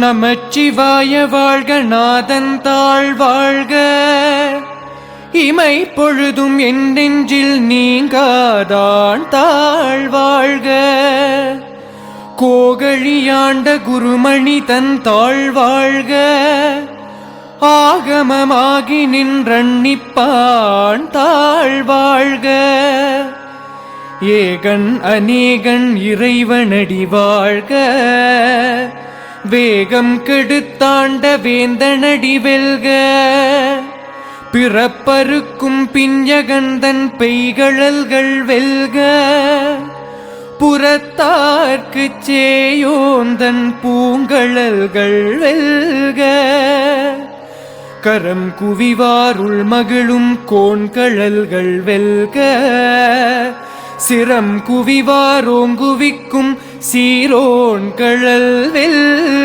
நமச்சிவாய வாழ்க நாதன் தாழ் வாழ்க. இமை பொழுதும் என் நெஞ்சில் நீங்காதான் தாழ் வாழ்க. கோகழியாண்ட குருமணி தன் தாழ் வாழ்க. ஆகமமாகி நின்றன்னிப்பான் தாழ் வாழ்க. ஏகன் அநேகன் இறைவனடி வாழ்க. வேகம் கெடுத்தாண்ட வேந்தனடி வெல்க. பிறப்பருக்கும் பிஞ்சகந்தன் பெய்கழல்கள் வெல்க. புறத்தார்க்கு சேயோந்தன் பூங்கழல்கள் வெல்க. கரம் குவிவாருள் மகிழும் கோண்கழல்கள் வெல்க. சிரம் குவிவாரோங்குவிக்கும் சீரோன் கழல் வெல்க